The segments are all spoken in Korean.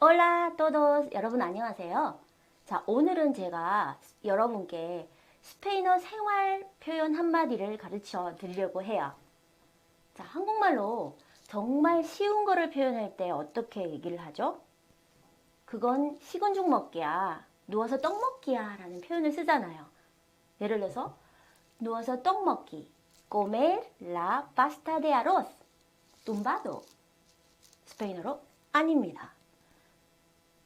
Hola todos 여러분 안녕하세요. 자 오늘은 제가 여러분께 스페인어 생활 표현 한마디를 가르쳐 드리려고 해요. 자 한국말로 정말 쉬운 거를 표현할 때 어떻게 얘기를 하죠? 그건 식은 죽 먹기야, 누워서 떡 먹기야 라는 표현을 쓰잖아요. 예를 들어서 누워서 떡 먹기, comer la pasta de arroz, tumbado. 스페인어로 아닙니다.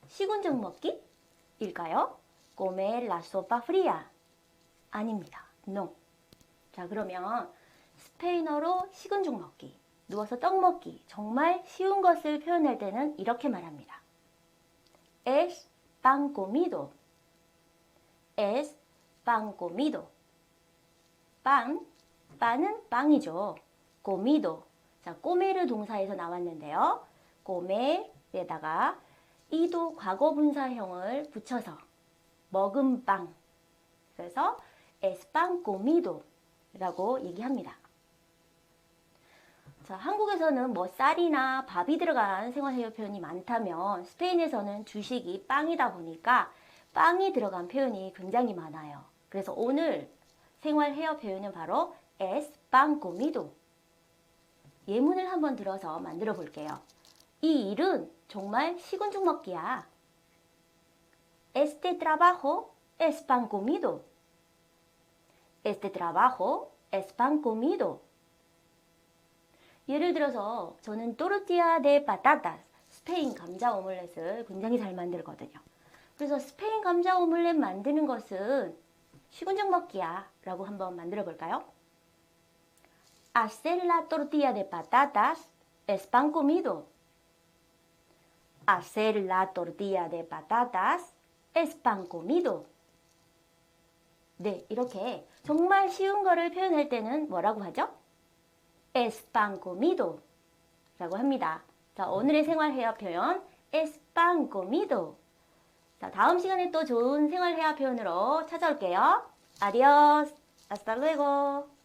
식은 죽 먹기 일까요? comer la sopa fría. 아닙니다. no. 자, 그러면 스페인어로 식은 죽 먹기, 누워서 떡 먹기, 정말 쉬운 것을 표현할 때는 이렇게 말합니다. es pan comido. es pan comido. pan, pan은 빵이죠. comido. 자, comer 동사에서 나왔는데요. comer에다가 이도 과거 분사형을 붙여서 먹은 빵. 그래서 es pan comido 라고 얘기합니다. 자, 한국에서는 뭐 쌀이나 밥이 들어간 생활해요 표현이 많다면 스페인에서는 주식이 빵이다 보니까 빵이 들어간 표현이 굉장히 많아요. 그래서 오늘 생활해요 표현은 바로 pan comido. 예문을 한번 들어서 만들어 볼게요. 이 일은 정말 식은 죽 먹기야. Este trabajo es pan comido. Este trabajo es pan comido. 예를 들어서 저는 또르티아 데 바타타 스페인 감자 오믈렛을 굉장히 잘 만들거든요. 그래서 스페인 감자 오믈렛 만드는 것은 죽 먹기야 라고 한번 만들어 볼까요? Hacer la tortilla de patatas es pan comido. Hacer la tortilla de patatas es pan comido. 네, 이렇게 정말 쉬운 거를 표현할 때는 뭐라고 하죠? es pan comido 라고 합니다. 자, 오늘의 생활회화 표현 es pan comido. 자, 다음 시간에 또 좋은 생활회화 표현으로 찾아올게요. Adiós. Hasta luego.